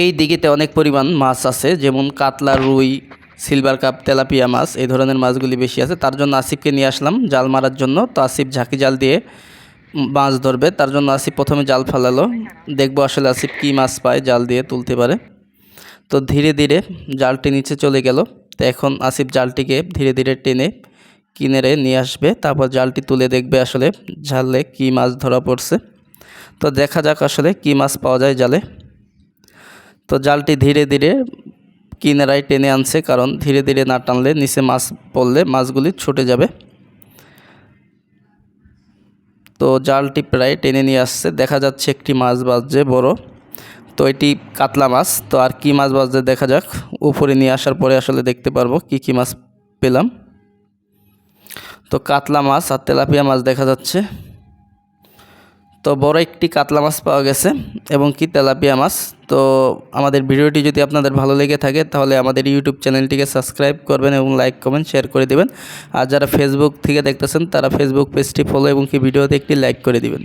এই দিঘিতে অনেক পরিমাণ মাছ আছে, যেমন কাতলা, রুই, সিলভার কাপ, তেলাপিয়া মাছ, এই ধরনের মাছগুলি বেশি আছে। তার জন্য আসিফকে নিয়ে আসলাম জাল মারার জন্য। তো আসিফ ঝাঁকি জাল দিয়ে মাছ ধরবে। তার জন্য আসিফ প্রথমে জাল ফেলালো। দেখব আসলে আসিফ কী মাছ পায় জাল দিয়ে তুলতে পারে। তো ধীরে ধীরে জালটি নিচে চলে গেল। তো এখন আসিফ জালটিকে ধীরে ধীরে টেনে কিনারে নিয়ে আসবে। তারপর জালটি তুলে দেখবে আসলে জালে কী মাছ ধরা পড়ছে। তো দেখা যাক আসলে কী মাছ পাওয়া যায় জালে। তো জালটি ধীরে ধীরে কিনারায় টেনে আনছে, কারণ ধীরে ধীরে না টানলে নিচে মাছ পড়লে মাছগুলি ছুটে যাবে। তো জালটি প্রায় টেনে নিয়ে আসছে। দেখা যাচ্ছে একটি মাছ বাজছে বড়। তো এটি কাতলা মাছ। তো আর কি মাছ বাজছে দেখা যাক। উপরে নিয়ে আসার পরে আসলে দেখতে পারব কি কি মাছ পেলাম। তো কাতলা মাছ আর তেলাপিয়া মাছ দেখা যাচ্ছে। তো বড় একটি কাতলা মাছ পাওয়া গেছে এবং কি তেলাপিয়া মাছ। তো আমাদের ভিডিওটি যদি আপনাদের ভালো লেগে থাকে, তাহলে আমাদের ইউটিউব চ্যানেলটিকে সাবস্ক্রাইব করবেন এবং লাইক, কমেন্ট, শেয়ার করে দেবেন। আর যারা ফেসবুক থেকে দেখতেছেন, তারা ফেসবুক পেজটি ফলো এবং কি ভিডিওতে একটি লাইক করে দিবেন।